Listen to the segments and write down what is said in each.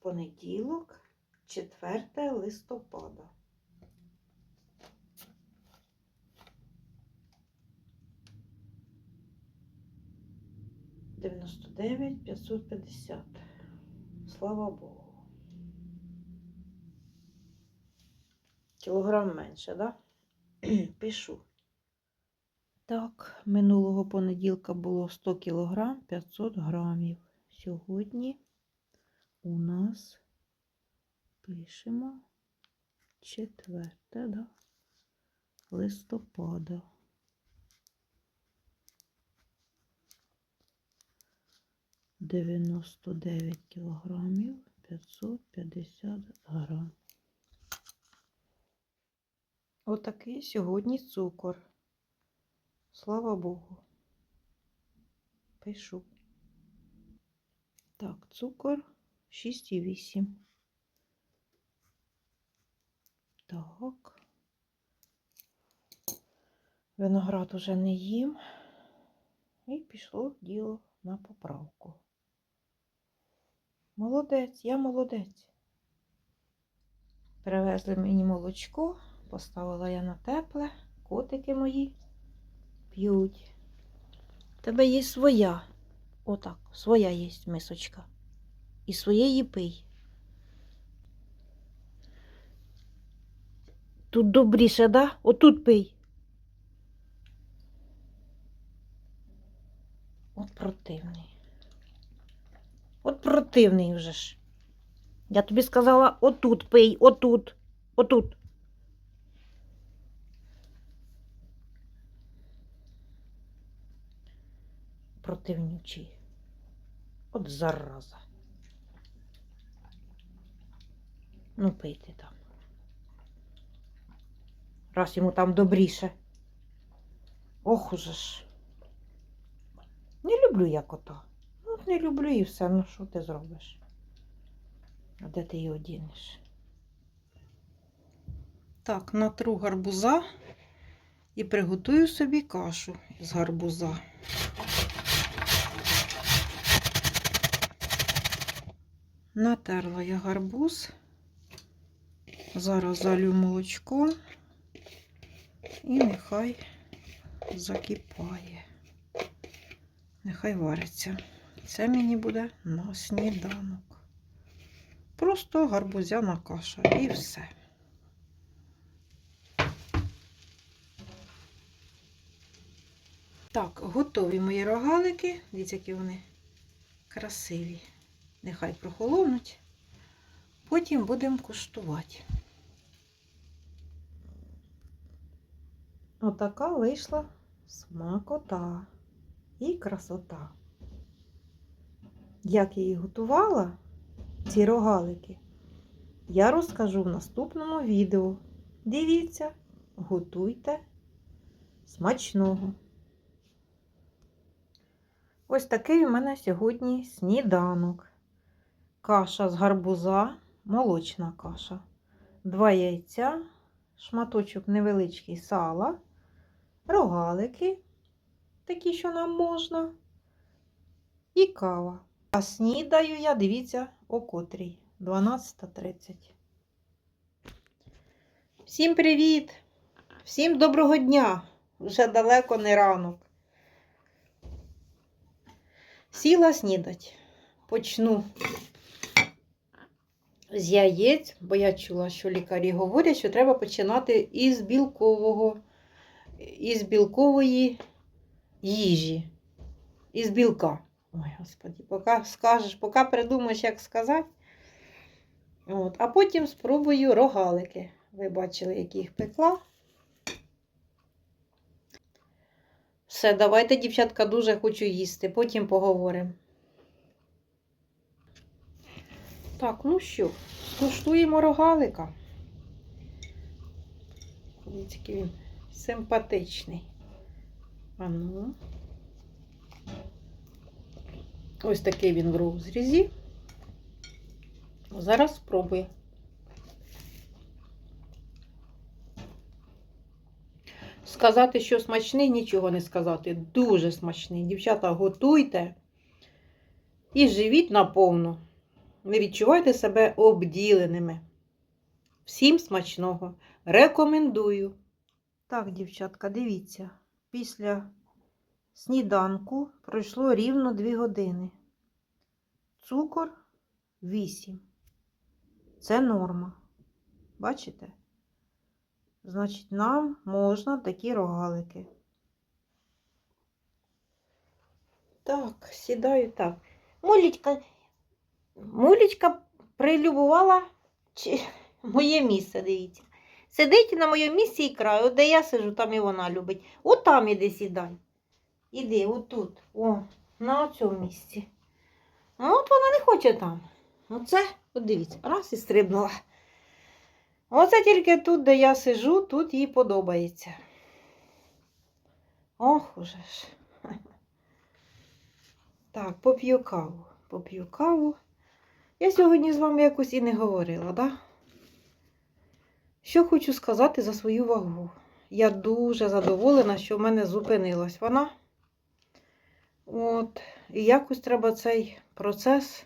понеділок, 4 листопада. Дев'яносто дев'ять п'ятсот п'ятдесят. Слава Богу. Кілограм менше, да? Пишу. Так, минулого понеділка було 100 кілограм 500 грамів. Сьогодні у нас пишемо 4 да? листопада. Дев'яносто дев'ять кілограмів 550 грам. Отакий сьогодні цукор. Слава Богу. Пишу. Так, цукор 6,8. Так. Виноград уже не їм. І пішло діло на поправку. Молодець, я молодець. Привезли мені молочко, поставила я на тепле, котики мої п'ють. Тебе є своя. Отак, своя є мисочка. І своєї пий. Тут добріше, да? Отут пий. От противний. От противний вже ж. Я тобі сказала, отут пий, отут, отут. Противнючий. От зараза. Ну, пийте там. Раз йому там добріше. Ох уже ж. Не люблю я кота. Ну, не люблю і все. Ну, що ти зробиш? А де ти його дінеш? Так, натру гарбуза і приготую собі кашу з гарбуза. Натерла я гарбуз. Зараз залю молочко і нехай закипає. Нехай вариться. Це мені буде на сніданок. Просто гарбузяна каша і все. Так, готові мої рогалики. Дивіться, які вони красиві. Нехай прохолонуть. Потім будемо куштувати. Отака вийшла смакота і красота. Як я її готувала, ці рогалики, я розкажу в наступному відео. Дивіться, готуйте смачного. Ось такий у мене сьогодні сніданок. Каша з гарбуза, молочна каша. Два яйця, шматочок невеличкий сала, рогалики, такі, що нам можна, і кава. А снідаю я, дивіться, о котрій. 12.30. Всім привіт! Всім доброго дня! Вже далеко не ранок. Сіла снідать. Почну з яєць, бо я чула, що лікарі говорять, що треба починати із білкового, із білкової їжі, із білка. Ой, господи, поки скажеш, поки придумаєш, як сказати. От, а потім спробую рогалики. Ви бачили, які їх пекла. Все, давайте, дівчатка, дуже хочу їсти, потім поговоримо. Так, ну що, скуштуємо рогалика. Дивіться, який він симпатичний. А ну. Ось такий він в розрізі. Зараз спробую. Сказати, що смачний, нічого не сказати. Дуже смачний. Дівчата, готуйте і живіть наповну. ви відчуваєте себе обділеними. Всім смачного. Рекомендую. Так, дівчатка, дивіться, після сніданку пройшло рівно 2 години. Цукор 8. Це норма. Бачите? Значить, нам можна такі рогалики. Так, сідаю так. Мулічка, Мулічка прилюбувала моє місце, дивіться. Сидить на моєму місці і краю, де я сижу, там і вона любить. От там іди сідай. Іди, отут. О, на цьому місці. А от вона не хоче там. Оце, от дивіться, раз і стрибнула. Оце тільки тут, де я сижу, тут їй подобається. Ох уже ж. Так, поп'ю каву. Поп'ю каву. Я сьогодні з вами якось і не говорила, да? Що хочу сказати за свою вагу. Я дуже задоволена, що в мене зупинилась вона. От, і якось треба цей процес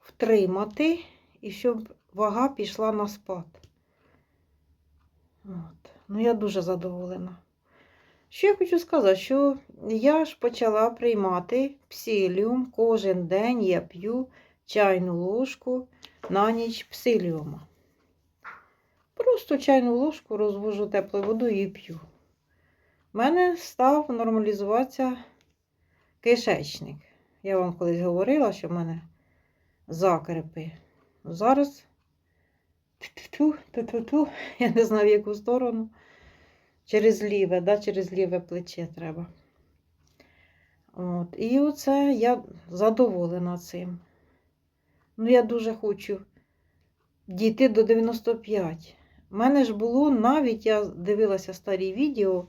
втримати, і щоб вага пішла на спад. От. Ну, я дуже задоволена. Що я хочу сказати, що я ж почала приймати псиліум. Кожен день я п'ю чайну ложку на ніч псиліума. Просто чайну ложку розвожу теплою водою і п'ю. У мене став нормалізуватися кишечник. Я вам колись говорила, що в мене закрепи. Зараз ту-ту-ту, я не знаю, в яку сторону. Через ліве, да, через ліве плече треба. От. І оце я задоволена цим. Ну, я дуже хочу дійти до 95. У мене ж було навіть, я дивилася старі відео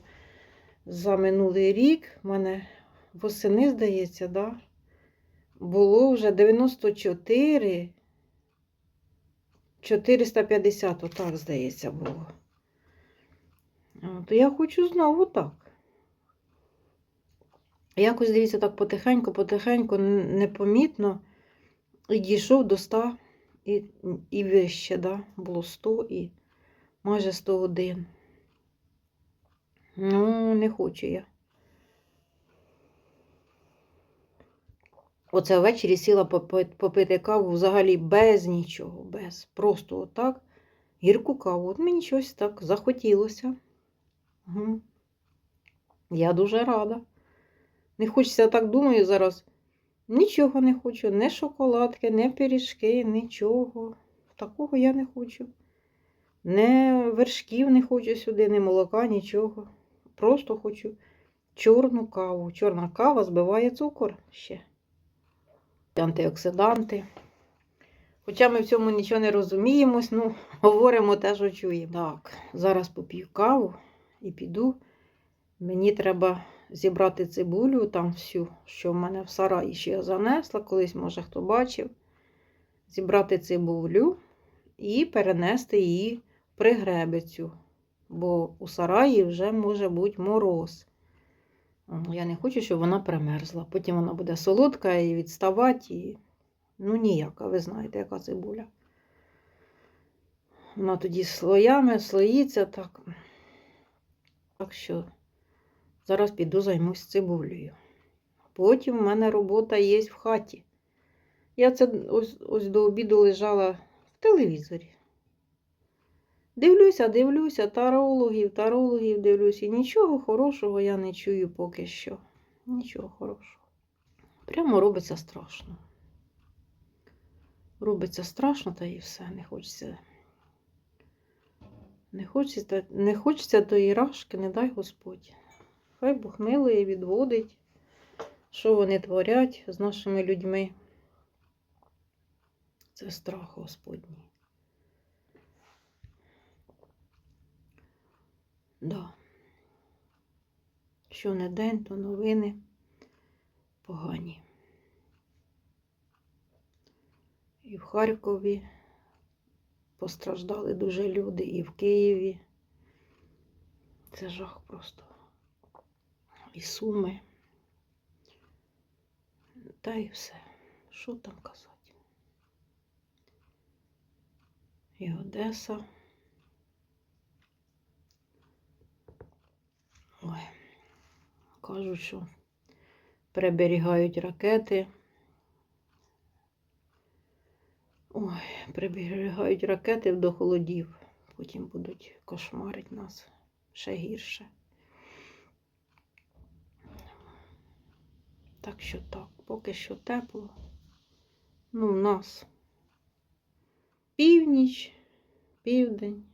за минулий рік. У мене восени, здається, да, було вже 94, 450, отак, здається, було. То я хочу знову так. Якось, дивіться, так потихеньку, потихеньку, непомітно, і дійшов до 100 і і вище, да? було 100 і майже 101. Ну, не хочу я. Оце ввечері сіла попити каву взагалі без нічого, без. Просто отак. Гірку каву. От мені щось так захотілося. Угу. Я дуже рада. Не хочеться так думаю зараз. Нічого не хочу, не шоколадки, не пиріжки, нічого. Такого я не хочу. Не вершків не хочу сюди, не молока, нічого. Просто хочу чорну каву. Чорна кава збиває цукор ще. Антиоксиданти. Хоча ми в цьому нічого не розуміємось, ну, говоримо те, що чуємо. Так, зараз поп'ю каву і піду. Мені треба зібрати цибулю, там всю, що в мене в сараї ще я занесла, колись, може, хто бачив. Зібрати цибулю і перенести її в пригребицю, бо у сараї вже може бути мороз. Я не хочу, щоб вона примерзла. Потім вона буде солодка і відставати. І... Ну, ніяка, ви знаєте, яка цибуля. Вона тоді слоями слоїться так. Так що зараз піду займусь цибулею. Потім в мене робота є в хаті. Я це ось, ось до обіду лежала в телевізорі. Дивлюся, дивлюся, тарологів, тарологів дивлюся. Нічого хорошого я не чую поки що. Нічого хорошого. Прямо робиться страшно. Робиться страшно, та і все, не хочеться. Не хочеться не хочеться тої рашки, не дай Господь. Хай Бог милує, відводить, що вони творять з нашими людьми. Це страх Господній. Да. Що не день, то новини погані. І в Харкові постраждали дуже люди, і в Києві. Це жах просто. І суми. Та і все. Що там казати? і Одеса. Ой, кажуть, що приберігають ракети. Ой, приберігають ракети до холодів. Потім будуть кошмарити нас ще гірше. Так що так, поки що тепло. Ну, в нас північ, південь.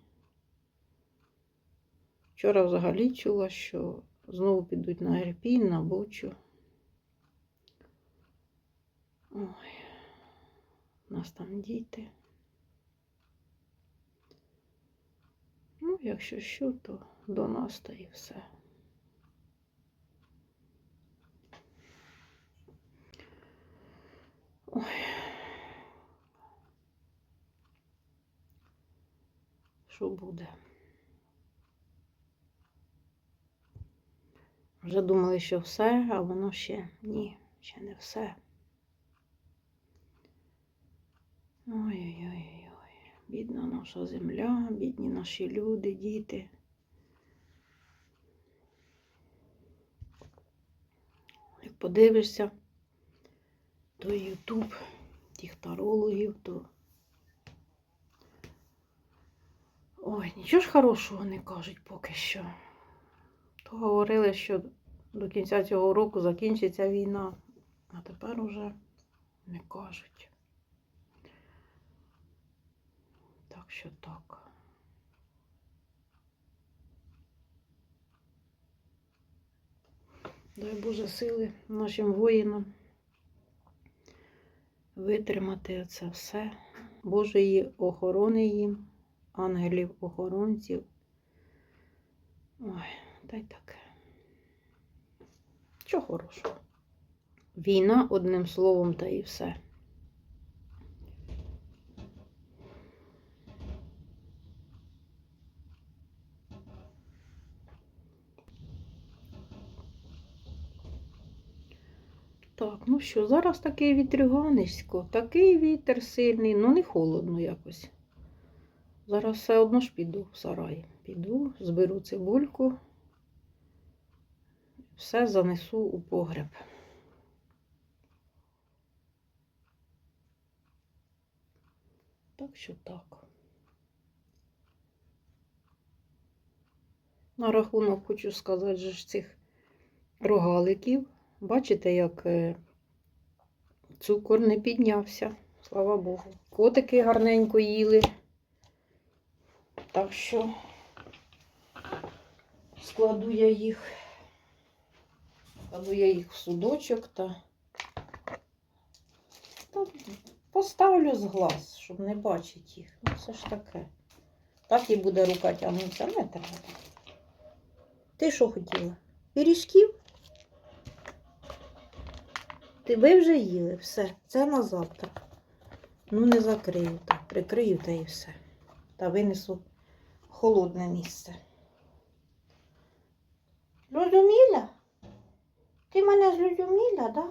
Вчора взагалі чула, що знову підуть на Ірпінь, на Бучу. Ой, у нас там діти. Ну, якщо що, то до нас та і все. Ой. Що буде? Вже думали, що все, а воно ще ні, ще не все. Ой-ой-ой, бідна наша земля, бідні наші люди, діти. Як подивишся, то Ютуб тих тарологів, то. Ой, нічого ж хорошого не кажуть поки що. То говорили, що до кінця цього року закінчиться війна, а тепер уже не кажуть. Так що так. Дай Боже сили нашим воїнам витримати це все. Божої охорони їм, ангелів-охоронців. Ой, та й таке. Чого хорошого? Війна, одним словом, та і все. Так, ну що, зараз такий вітрюганисько, такий вітер сильний, ну не холодно якось. Зараз все одно ж піду в сарай. Піду, зберу цибульку, все занесу у погреб. Так що так. На рахунок хочу сказати ж цих рогаликів. Бачите, як е, цукор не піднявся, слава Богу. Котики гарненько їли. Так що складу я їх, складу я їх в судочок та, та поставлю з глаз, щоб не бачити їх. Ну, це ж таке. Так і буде рука тягнутися, не треба. Ти що хотіла? Пиріжків? Ти ви вже їли, все, це на завтра. Ну, не закрию так, прикрию та і все. Та винесу холодне місце. Зрозуміла? Ти мене зрозуміла, да?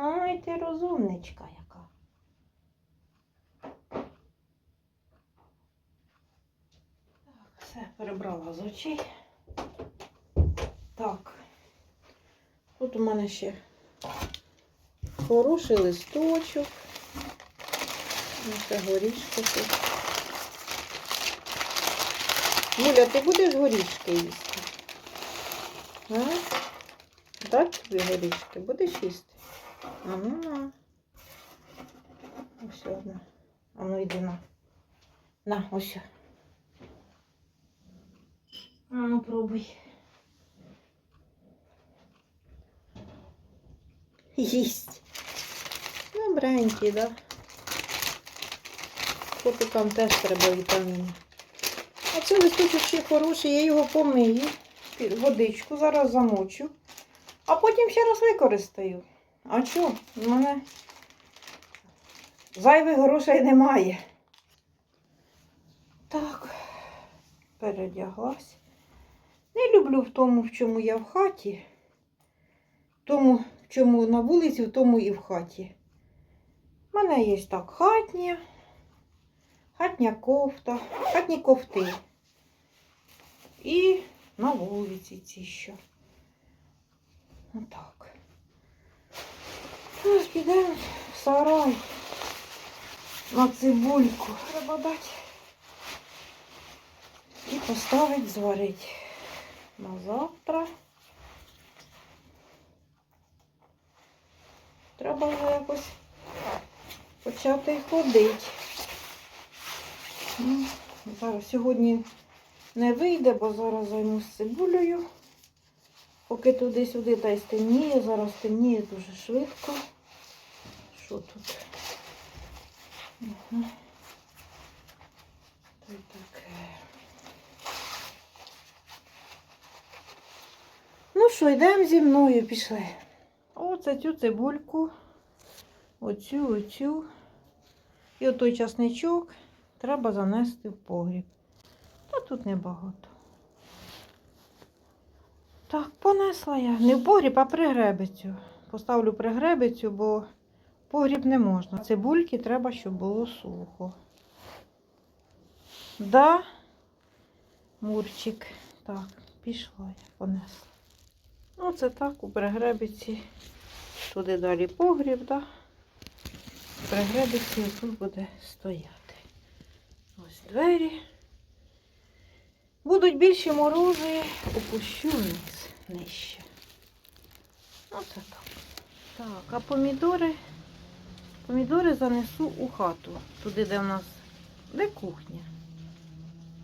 Ай, ти розумничка яка. Так, все, перебрала з очей. Так. Тут у мене ще хороший листочок. Це горішки тут. Юля, ти будеш горішки їсти? А? Так тобі горішки? Будеш їсти? А ну на. Ось одна. А ну йди на. На, ось. А ну пробуй. Їсть. Добренький, да? Котикам теж треба вітаміни. А це листочок ще хороший, я його помию, водичку зараз замочу, а потім ще раз використаю. А що? У мене зайвих грошей немає. Так, передяглась. Не люблю в тому, в чому я в хаті. В тому, в чому на вулиці, в тому і в хаті. У мене є так хатня, хатня кофта, хатні кофти. І на вулиці ці що. Отак. Зараз підемо в сарай на цибульку. Треба дати. І поставити зварити на завтра. Треба вже якось почати ходити. Ну, зараз сьогодні не вийде, бо зараз займусь цибулею. Поки туди-сюди та й стемніє, зараз темніє дуже швидко. Що тут? Угу. Та таке. Ну що, йдемо зі мною, пішли. Оце цю цибульку, оцю, оцю. І отой часничок треба занести в погріб. Та тут небагато. Так, понесла я. Не в погріб, а пригребицю. Поставлю пригребицю, бо погріб не можна. Цибульки треба, щоб було сухо. Да, Мурчик. Так, пішла я, понесла. Оце так у пригребиці. Туди далі погріб, да? Пригребиці тут буде стояти. Ось двері. Будуть більші морози, опущу вниз, нижче. Оце так. Так, а помідори, помідори занесу у хату. Туди, де в нас, де кухня.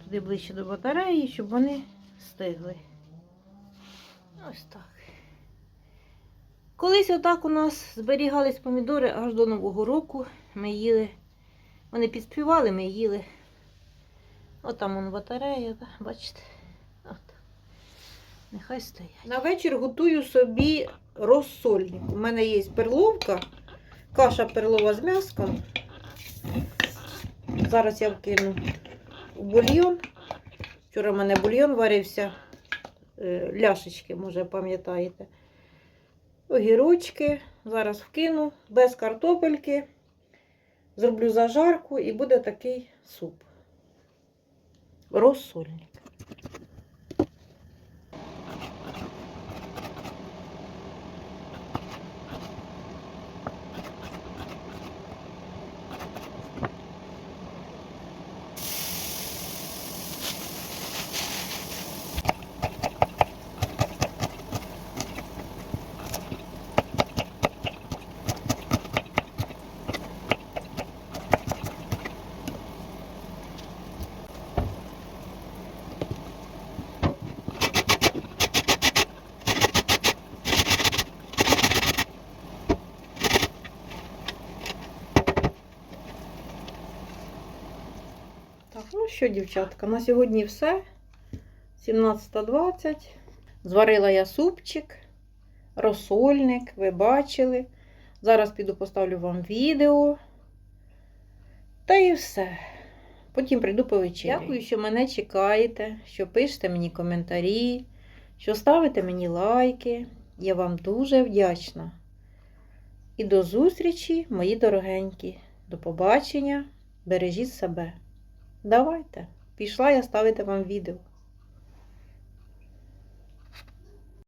Туди ближче до батареї, щоб вони стигли. Ось так. Колись отак у нас зберігались помідори аж до Нового року. Ми їли. Вони підспівали, ми їли. От там вон батарея, бачите? От. Нехай стоять. На вечір готую собі розсольник. У мене є перловка, каша перлова з м'яском. Зараз я вкину у бульйон. Вчора в мене бульйон варився. Е, Ляшечки, може, пам'ятаєте. Огірочки. Зараз вкину без картопельки. Зроблю зажарку і буде такий суп. Розсольник. Так, ну що, дівчатка, на сьогодні все. 17.20. Зварила я супчик, розсольник, ви бачили. Зараз піду поставлю вам відео. Та і все. Потім прийду по вечері. Дякую, що мене чекаєте, що пишете мені коментарі, що ставите мені лайки. Я вам дуже вдячна. І до зустрічі, мої дорогенькі. До побачення. Бережіть себе. Давайте. Пішла я ставити вам відео.